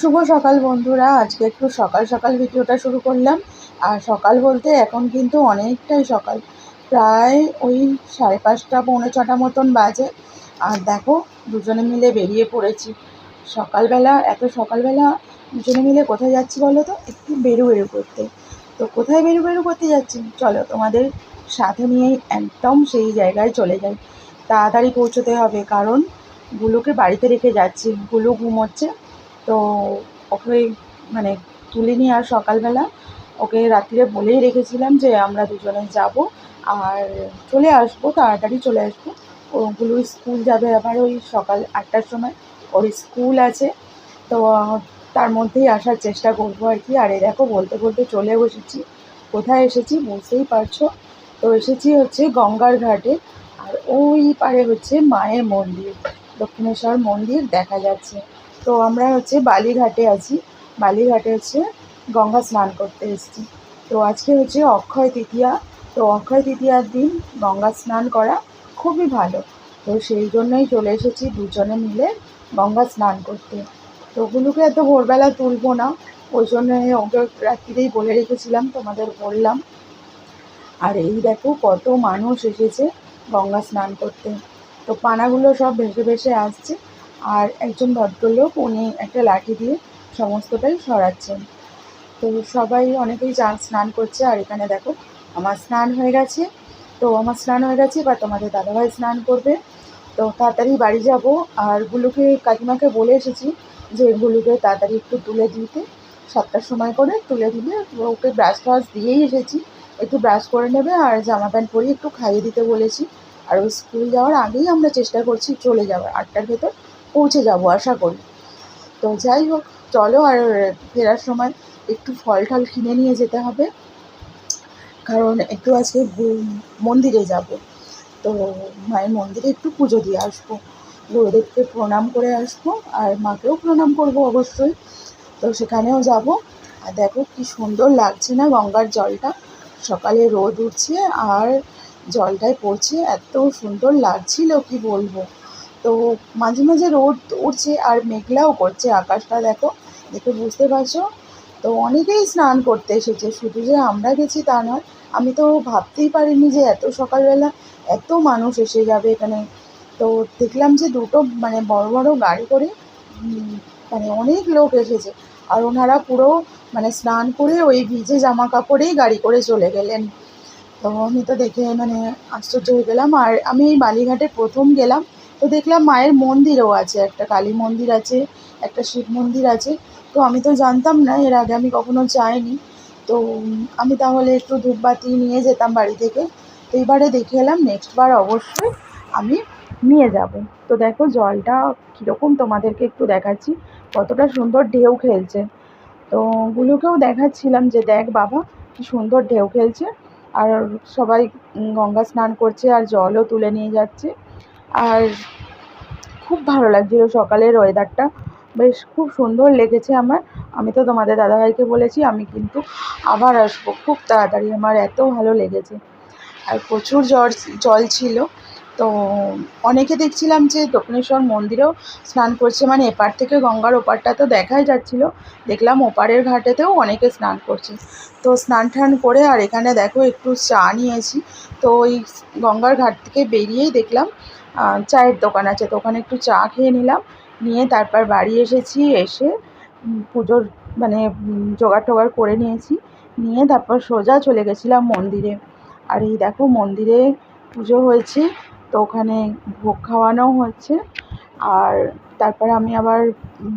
শুভ সকাল বন্ধুরা। আজকে একটু সকাল সকাল ভিডিওটা শুরু করলাম। আর সকাল বলতে এখন কিন্তু অনেকটাই সকাল। প্রায় ওই সাড়ে পাঁচটা, পৌনে ছটা মতন বাজে। আর দেখো, দুজনে মিলে বেরিয়ে পড়েছি। সকালবেলা, এত সকালবেলা দুজনে মিলে কোথায় যাচ্ছি বলো তো? একটু বেরু বেরু করতে। তো কোথায় বেরু বেরু করতে যাচ্ছি? চলো, তোমাদের সাথে নিয়েই একদম সেই জায়গায় চলে যাই। তাড়াতাড়ি পৌঁছতে হবে, কারণ গুলোকে বাড়িতে রেখে যাচ্ছি। গুলো ঘুমোচ্ছে। তো ওকে মানে তুলিনি আর সকালবেলা ওকে রাত্রিরে বলেই রেখেছিলাম যে আমরা দুজনে যাব আর চলে আসব, তাড়াতাড়ি চলে আসব। ওগুলো স্কুল যাবে আবার ওই সকাল আটটার সময়। ওর স্কুল আছে, তো তার মধ্যেই আসার চেষ্টা করব আর কি। আর এই দেখো বলতে বলতে চলে বসেছি। কোথায় এসেছি বুঝতেই পারছ? তো এসেছি হচ্ছে গঙ্গার ঘাটে। আর ওই পারে হচ্ছে মায়ের মন্দির, দক্ষিণেশ্বর মন্দির দেখা যাচ্ছে। তো আমরা হচ্ছে বালিঘাটে আছি। বালিঘাটে হচ্ছে গঙ্গা স্নান করতে এসেছি। তো আজকে হচ্ছে অক্ষয় তৃতীয়া। তো অক্ষয় তৃতীয়ার দিন গঙ্গা স্নান করা খুবই ভালো। তো সেই জন্যই চলে এসেছি দুজনে মিলে গঙ্গা স্নান করতে। তো ওগুলোকে এত ভোরবেলা তুলবো না, ওই জন্য ওকে রাত্রিতেই বলে রেখেছিলাম, তোমাদের বললাম। আর এই দেখো কত মানুষ এসেছে গঙ্গা স্নান করতে। তো পানাগুলো সব ভেসে ভেসে আসছে। আর একজন ভদ্রলোক, উনি একটা লাঠি দিয়ে সমস্তটাই সরাচ্ছেন। তো সবাই অনেকেই চান স্নান করছে, আর এখানে দেখো, আমার স্নান হয়ে গেছে। তো আমার স্নান হয়ে গেছে বা তোমাদের দাদাভাই স্নান করবে। তো তাড়াতাড়ি বাড়ি যাব। আর গুলোকে, কাকিমাকে বলে এসেছি যে এগুলোকে তাড়াতাড়ি একটু তুলে দিতে। সাতটার সময় করে তুলে দিলে ওকে ব্রাশ ফ্রাশ দিয়েই এসেছি। একটু ব্রাশ করে নেবে আর জামা প্যান্ট পরিয়ে একটু খাইয়ে দিতে বলেছি। আর ওই স্কুল যাওয়ার আগেই আমরা চেষ্টা করছি চলে যাওয়ার। আটটার ভেতর পৌঁছে যাব, আশা করি। তো যাই হোক, চলো আর ফেরার সময় একটু ফল টল কিনে নিয়ে যেতে হবে। কারণ একটু আজকে মন্দিরে যাব। তো মায়ের মন্দিরে একটু পুজো দিয়ে আসব। গুরুদেবকে প্রণাম করে আসব আর মাকেও প্রণাম করব অবশ্যই। তো সেখানেও যাব। আর দেখো কি সুন্দর লাগছে না গঙ্গার জলটা। সকালে রোদ উঠছে আর জলটায় পড়ছে, এত সুন্দর লাগছিল, কি বলব। তো মাঝে মাঝে রোদ উঠছে আর মেঘলাও করছে আকাশটা, দেখো, দেখে বুঝতে পারছ? তো অনেকেই স্নান করতে এসেছে, শুধু যে আমরা গেছি তা নয়, আমি তো ভাবতেই পারিনি যে এত সকালবেলা এত মানুষ এসে যাবে এখানে। তো দেখলাম যে দুটো মানে বড় বড় গাড়ি করে মানে অনেক লোক এসেছে আর ওনারা পুরো মানে স্নান করে ওই ভিজে জামা কাপড়েই গাড়ি করে চলে গেলেন। তো আমি তো দেখে মানে আশ্চর্য হয়ে গেলাম আর আমি এই বালিঘাটে প্রথম গেলাম। তো দেখলাম মায়ের মন্দিরও আছে, একটা কালী মন্দির আছে, একটা শিব মন্দির আছে। তো আমি তো জানতাম না, এর আগে আমি কখনো যাইনি। তো আমি তাহলে একটু ধূপবাতি নিয়ে যেতাম বাড়ি থেকে। তো এবারে দেখে এলাম নেক্সট বার অবশ্যই আমি নিয়ে যাব। তো দেখো জলটা কীরকম তোমাদেরকে একটু দেখাচ্ছি, কতটা সুন্দর ঢেউ খেলছে। তো ওগুলোকেও দেখাচ্ছিলাম যে, দেখ বাবা, কি সুন্দর ঢেউ খেলছে। আর সবাই গঙ্গা স্নান করছে আর জলও তুলে নিয়ে যাচ্ছে। আর খুব ভালো লাগছিল সকালের ওয়েদারটা বেশ খুব সুন্দর লেগেছে আমার। আমি তো তোমাদের দাদাভাইকে বলেছি, আমি কিন্তু আবার আসব। খুব তাড়াতাড়ি আমার এত ভালো লেগেছে। আর প্রচুর জ্বর জল ছিল। তো অনেকে দেখছিলাম যে দক্ষিণেশ্বর মন্দিরেও স্নান করছে। মানে এপার থেকে গঙ্গার ওপারটা তো দেখাই যাচ্ছিল। দেখলাম ওপারের ঘাটেতেও অনেকে স্নান করছে। তো স্নান টান করে আর এখানে দেখো একটু চা নিয়েছি। তো ওই গঙ্গার ঘাট থেকে বেরিয়েই দেখলাম চায়ের দোকান আছে তো ওখানে একটু চা খেয়ে নিলাম। নিয়ে তারপর বাড়ি এসেছি, এসে পুজোর মানে জোগাড় টোগাড় করে নিয়েছি। নিয়ে তারপর সোজা চলে গেছিলাম মন্দিরে। আর এই দেখো মন্দিরে পুজো হয়েছে, তো ওখানে ভোগ খাওয়ানো হচ্ছে। আর তারপরে আমি আবার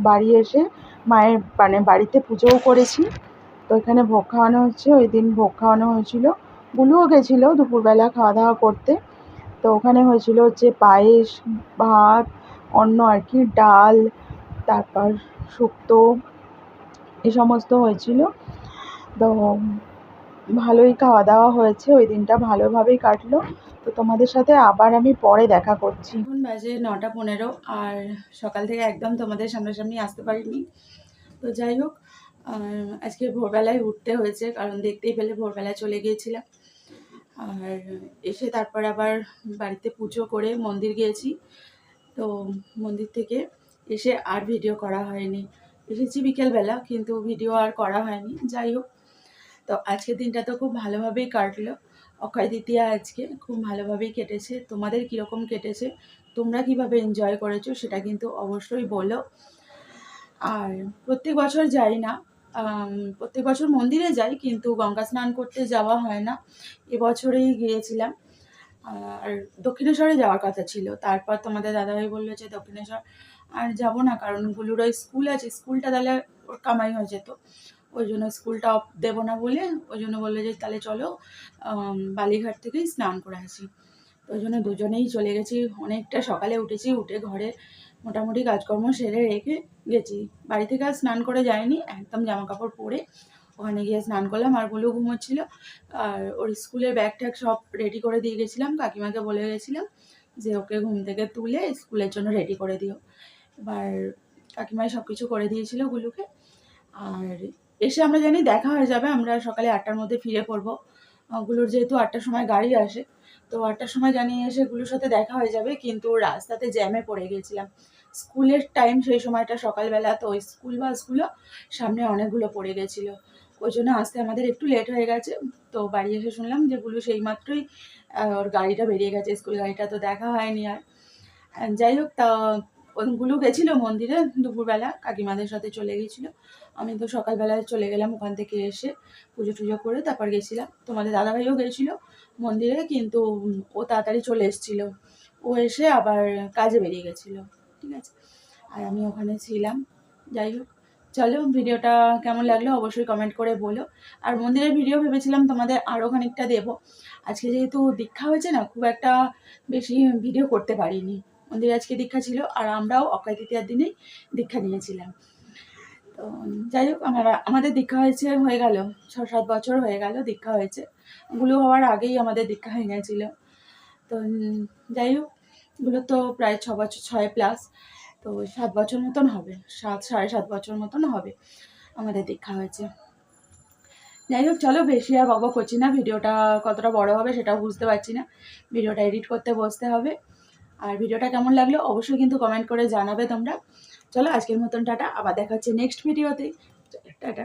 বাড়ি এসে মায়ের মানে বাড়িতে পুজোও করেছি। তো এখানে ভোগ খাওয়ানো হচ্ছে, ওই দিন ভোগ খাওয়ানো হয়েছিল। বুলুও গেছিল দুপুরবেলা খাওয়া দাওয়া করতে। তো ওখানে হয়েছিল হচ্ছে পায়েস, ভাত, অন্ন আর কি, ডাল, তারপর শুক্তো, এ সমস্ত হয়েছিল। তো ভালোই খাওয়া দাওয়া হয়েছে, ওই দিনটা ভালোভাবেই কাটলো। তো তোমাদের সাথে আবার আমি পরে দেখা করছি। এখন বাজে নটা পনেরো আর সকাল থেকে একদম তোমাদের সামনাসামনি আসতে পারিনি। তো যাই হোক আজকে ভোরবেলায় উঠতে হয়েছে, কারণ দেখতেই পেলে ভোরবেলায় চলে গিয়েছিলাম। আর এসে তারপর আবার বাড়িতে পুজো করে মন্দির গিয়েছি। তো মন্দির থেকে এসে আর ভিডিও করা হয়নি। এসেছি বিকেলবেলা, কিন্তু ভিডিও আর করা হয়নি। যাই হোক, তো আজকের দিনটা তো খুব ভালোভাবেই কাটলো। অক্ষয় দ্বিতীয়া আজকে খুব ভালোভাবেই কেটেছে। তোমাদের কীরকম কেটেছে? তোমরা কীভাবে এনজয় করেছ সেটা কিন্তু অবশ্যই বলো। আর প্রত্যেক বছর যাই না প্রত্যেক বছর মন্দিরে যাই, কিন্তু গঙ্গা স্নান করতে যাওয়া হয় না। এবছরেই গিয়েছিলাম। আর দক্ষিণেশ্বরে যাওয়ার কথা ছিল। তারপর তোমাদের দাদাভাই বলল যে, দক্ষিণেশ্বর আর যাব না, কারণ গুলুর ওই স্কুল আছে। স্কুলটা তাহলে ওর কামাই হয়ে যেত। ওই জন্য স্কুলটা অফ দেবো না বলে, ওই জন্য বলল যে, তাহলে চলো বালিঘাট থেকেই স্নান করে আসি। ওই জন্য দুজনেই চলে গেছি। অনেকটা সকালে উঠেছি উঠে ঘরে মোটামুটি কাজকর্ম সেরে রেখে গেছি। বাড়ি থেকে আর স্নান করে যাইনি একদম জামা কাপড় পরে ওখানে গিয়ে স্নান করলাম আরগুলো ঘুমোচ্ছিল। আর ওর স্কুলের ব্যাগ ট্যাগ সব রেডি করে দিয়ে গেছিলাম কাকিমাকে বলে গেছিলাম যে ওকে ঘুম থেকে তুলে স্কুলের জন্য রেডি করে দিও। এবার কাকিমাই সব কিছু করে দিয়েছিল গুলুকে। আর এসে আমরা জানি দেখা হয়ে যাবে আমরা সকালে আটটার মধ্যে ফিরে পড়ব। আহ, গুলুর যেহেতু আটটার সময় গাড়ি আসে তো আটটার সময় জানিয়ে এসে গুলুর সাথে দেখা হয়ে যাবে, কিন্তু রাস্তাতে জ্যামে পড়ে গেছিলাম। স্কুলের টাইম সেই সময়টা সকালবেলা, তো ওই স্কুল বাসগুলো সামনে অনেকগুলো পড়ে গেছিল। ওই জন্য আসতে আমাদের একটু লেট হয়ে গেছে। তো বাড়ি এসে শুনলাম যে গুলু সেই মাত্রই ওর গাড়িটা বেরিয়ে গেছে, স্কুল গাড়িটা তো দেখা হয়নি আর। যাই হোক, তা ওগুলো গেছিল মন্দিরে দুপুরবেলা, কাকিমাদের সাথে চলে গেছিল। আমি তো সকালবেলায় চলে গেলাম ওখান থেকে এসে পুজো টুজো করে তারপর গেছিলাম। তোমাদের দাদাভাইও গেছিল মন্দিরে, কিন্তু ও তাড়াতাড়ি চলে এসেছিল। ও এসে আবার কাজে বেরিয়ে গেছিল, ঠিক আছে? আর আমি ওখানে ছিলাম। যাই হোক, চলো ভিডিওটা কেমন লাগল অবশ্যই কমেন্ট করে বলো। আর মন্দিরের ভিডিও ভেবেছিলাম তোমাদের আরও খানিকটা দেবো। আজকে যেহেতু দীক্ষা হয়েছে না, খুব একটা বেশি ভিডিও করতে পারিনি। মন্দিরে আজকে দীক্ষা ছিল, আর আমরাও অক্ষয় তৃতীয়ার দিনেই দীক্ষা নিয়েছিলাম। তো যাই হোক, আমরা আমাদের দীক্ষা হয়েছে, হয়ে গেল। ছ সাত বছর হয়ে গেল দীক্ষা হয়েছে। গুলো হওয়ার আগেই আমাদের দীক্ষা হয়ে গেছিল। তো যাই হোক, গুলো তো প্রায় ছ বছর, ছয় প্লাস তো, সাত বছর মতন হবে। সাত, সাড়ে সাত বছর মতন হবে আমাদের দীক্ষা হয়েছে। যাই হোক, চলো বেশি আর বকবক করছি না। ভিডিওটা কতটা বড় হবে সেটাও বুঝতে পারছি না। ভিডিওটা এডিট করতে বসতে হবে। আর ভিডিওটা কেমন লাগল অবশ্যই কিন্তু কমেন্ট করে জানাবে তোমরা। চলো আজকের মতন টাটা আবার দেখা হচ্ছে নেক্সট ভিডিওতে টাটা।